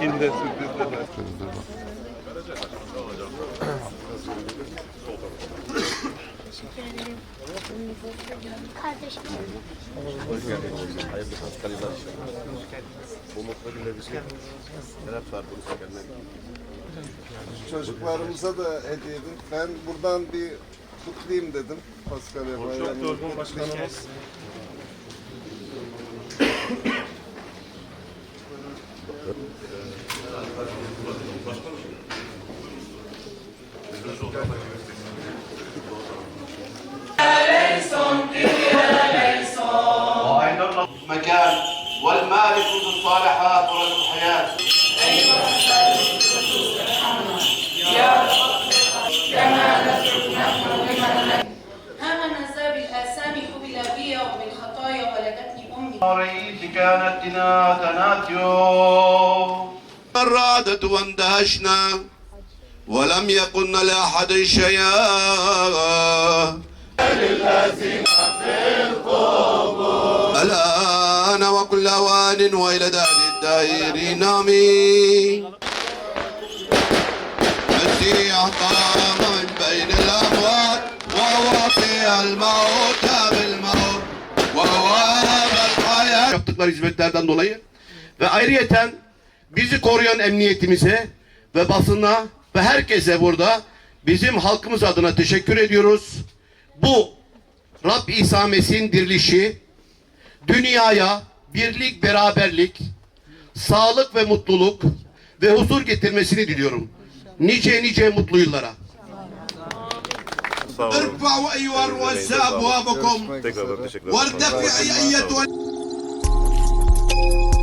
Kinde sürprizler. Kardeşim. Hoş geldiniz. Hayırlı Paskalılar. Bu mutlu bizi neler sardınız kendine? Çocuklarımıza da hediye edin. Ben buradan bir kutlayayım dedim. Paskalya Bayramı'nı kutlayayım. مكان والمالك ذو الصالحات ورد الحياة. فرادت واندهشنا ولم يقلن لأحد شيئا. الآن وكل أوان وإلى دار الدائرين. آمين. المسيح قام من بين الأموات وهو في الموت. yaptıkları hizmetlerden dolayı ve ayrıyeten bizi koruyan emniyetimize ve basına ve herkese burada bizim halkımız adına teşekkür ediyoruz. Bu Rab İsa Mesih'in dirilişi dünyaya birlik, beraberlik, sağlık ve mutluluk ve huzur getirmesini diliyorum. Nice nice mutlu yıllara. Sağ olun. ارفعوا أيها الرؤساء أبوابكم Tekrardan teşekkür ederim. وارتفع أيتها you